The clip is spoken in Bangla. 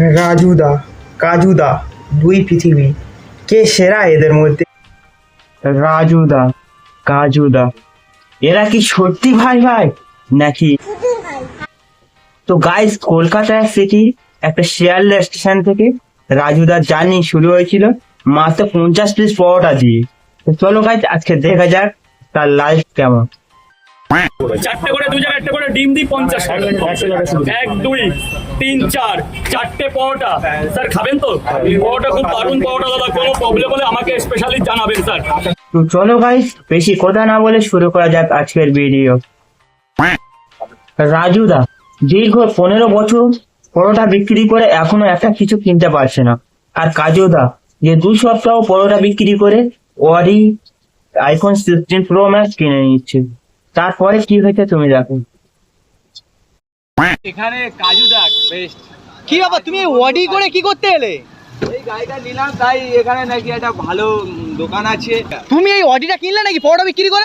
রাজুদা, কাজুদা, দুই পৃথিবী। কে সেরা এদের মধ্যে? রাজুদা, কাজুদা। এরা কি সত্যি ভাই ভাই নাকি? তো গাইস কলকাতায় সিটি একটা শিয়ালদা স্টেশন থেকে রাজুদার জার্নি শুরু হয়েছিল মাত্র পঞ্চাশ পিস পরোটা দিয়ে। চলো গাইস আজকে দেখা যাক তার লাইফ কেমন। চারটে করে, দু জায়গায় একটা করে ডিম দিই, পঞ্চাশ এক, দুই, তিন, চার, চারটে পরোটা। স্যার, খাবেন তো? পরোটা খুব দারুণ পরোটা, দাদা। কোনো প্রবলেম হলে আমাকে স্পেশালি জানাবেন, স্যার। চলো গাইস বেশি কথা না বলে শুরু করা যাক আজকের ভিডিও রাজুদা দীর্ঘ পনেরো বছর পরোটা বিক্রি করে এখনও একটা কিছু কিনতে পারছে না। আর কাজুদা যে দু সপ্তাহ পরোটা বিক্রি করে Wari iPhone sixteen pro max কিনে নিচ্ছে। তারপরে কি হয়েছে তুমি দেখো। এখানে কাজু দেখ বেস্ট কি বাবা তুমি ওয়াডি করে কি করতে এলে? এই গাড়িটা নিলাম তাই এখানে নাকি একটা ভালো দোকান আছে। তুমি এই অডিটা কিনলে নাকি পরোটা বিক্রি করে?